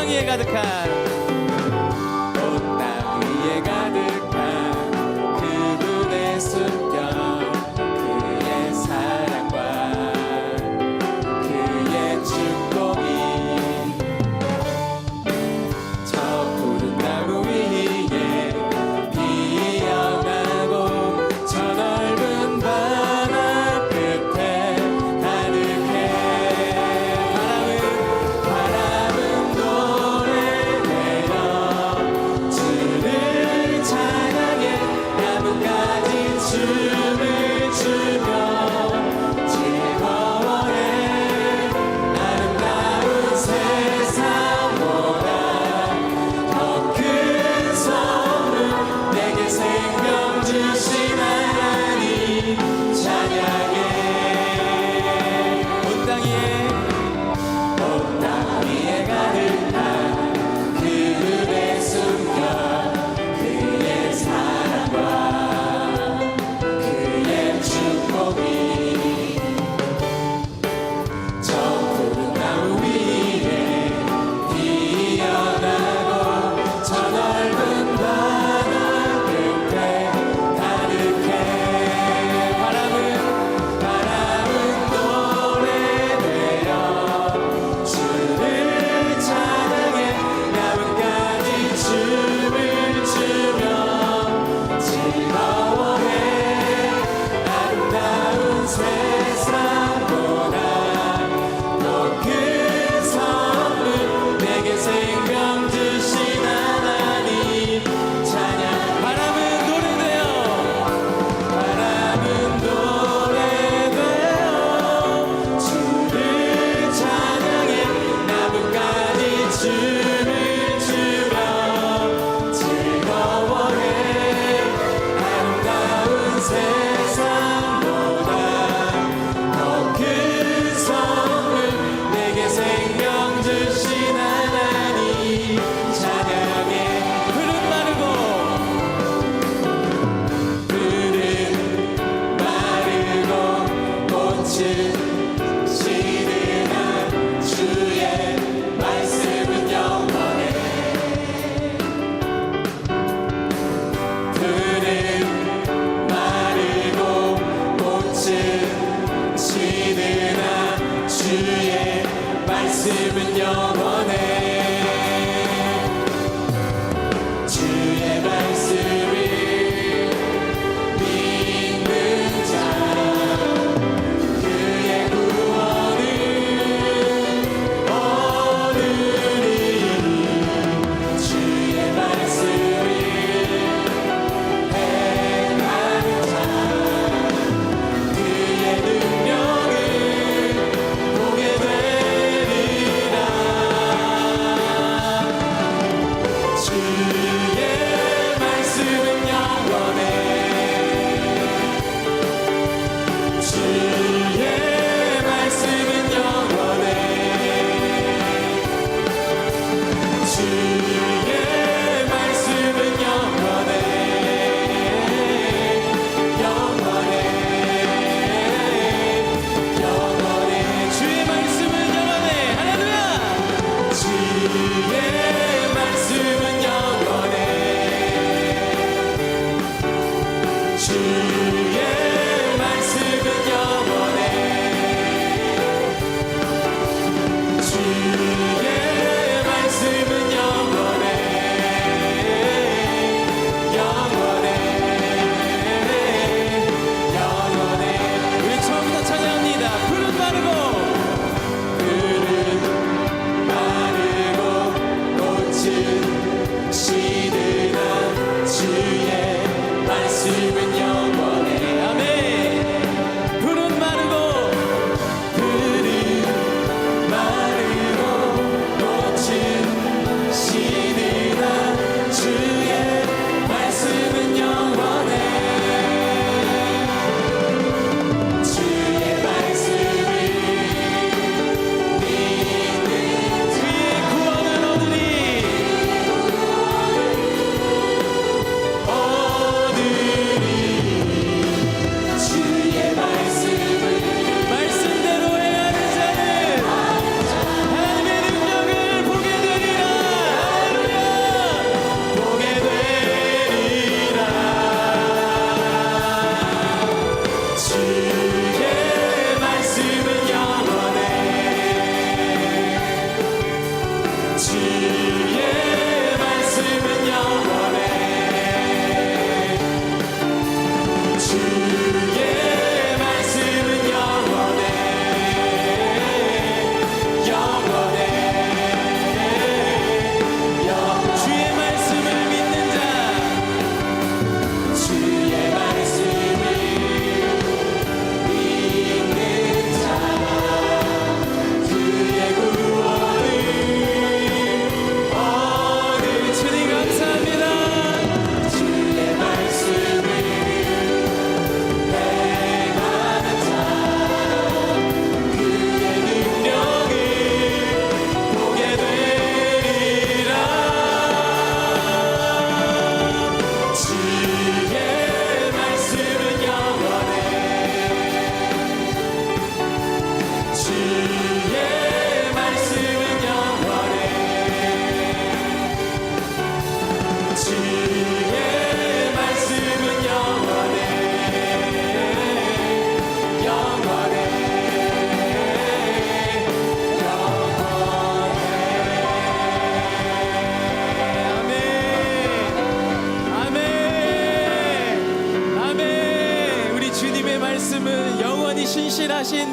사랑이 가득한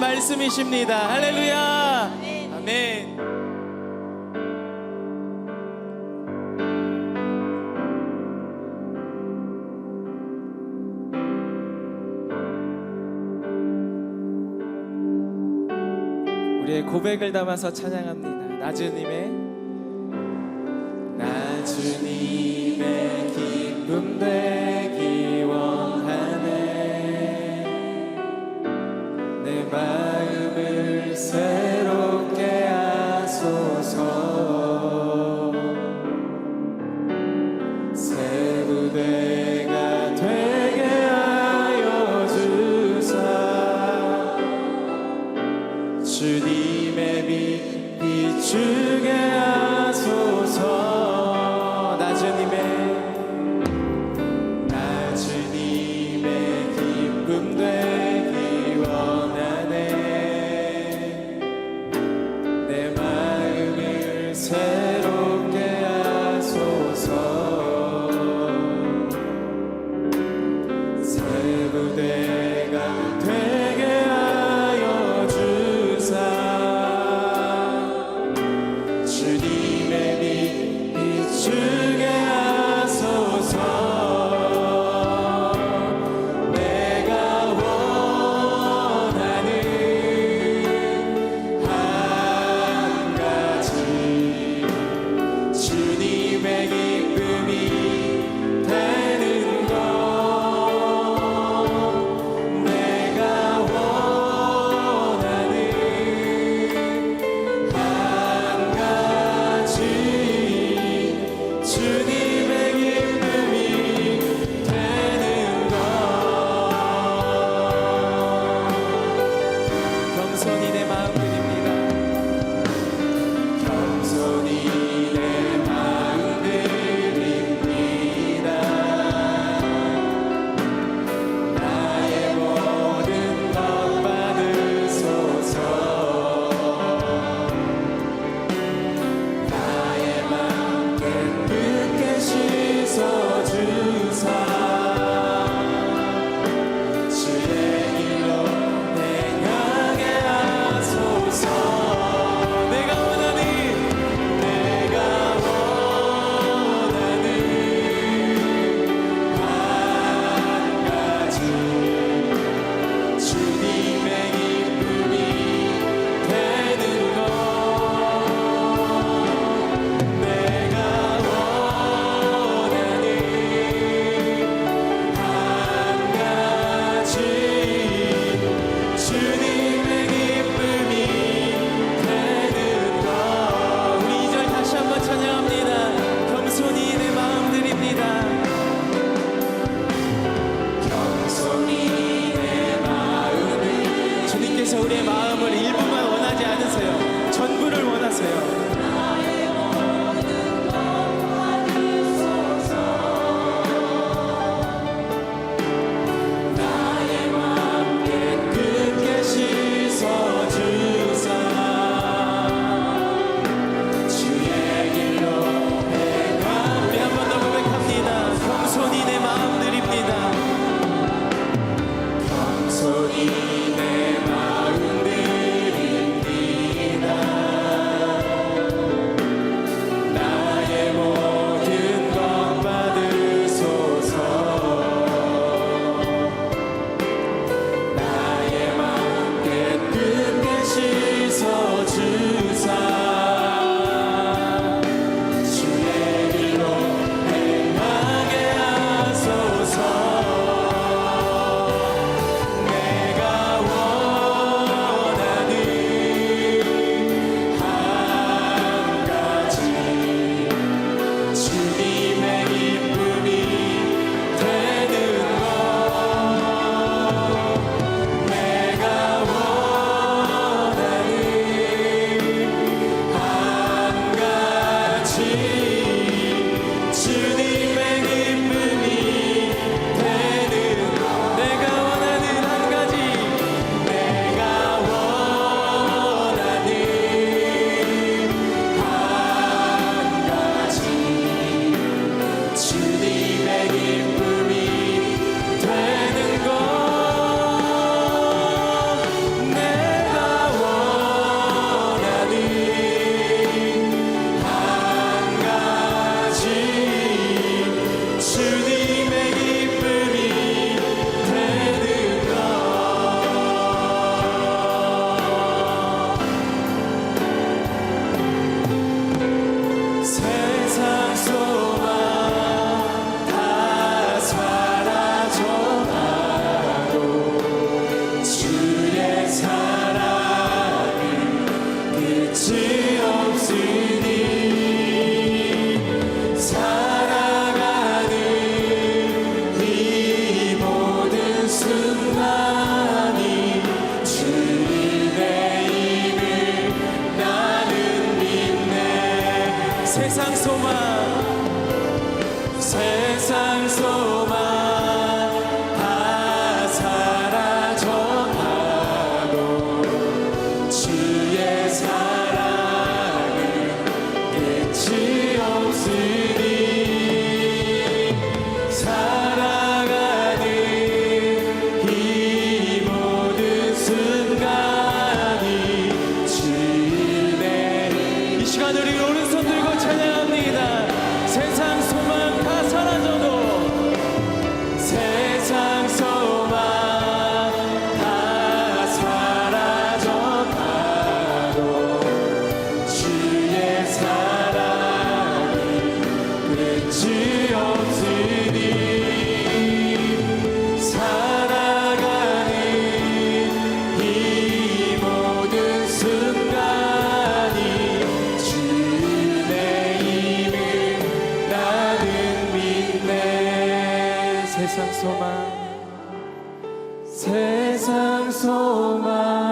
말씀이십니다. 할렐루야. 아멘. 우리의 고백을 담아서 찬양합니다. 나주님의 나 주님 세상 소망 세상 소망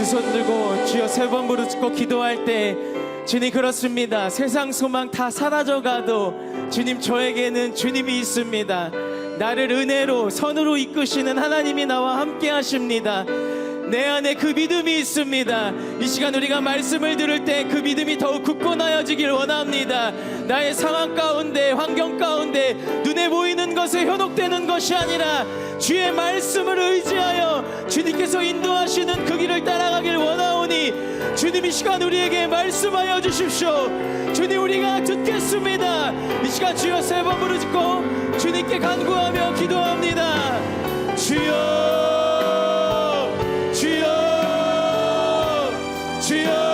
두 손 들고 주여 세 번 부르짖고 기도할 때 주님 그렇습니다. 세상 소망 다 사라져 가도 주님 저에게는 주님이 있습니다. 나를 은혜로 선으로 이끄시는 하나님이 나와 함께 하십니다. 내 안에 그 믿음이 있습니다. 이 시간 우리가 말씀을 들을 때 그 믿음이 더욱 굳건하여지길 원합니다. 나의 상황 가운데, 환경 가운데 눈에 보이는 것에 현혹되는 것이 아니라 주의 말씀을 의지하여 주님께서 인도하시는 그 길을 따라가길 원하오니 주님 이 시간 우리에게 말씀하여 주십시오. 주님 우리가 듣겠습니다. 이 시간 주여 세 번 부르짖고 주님께 간구하며 기도합니다. 주여 you.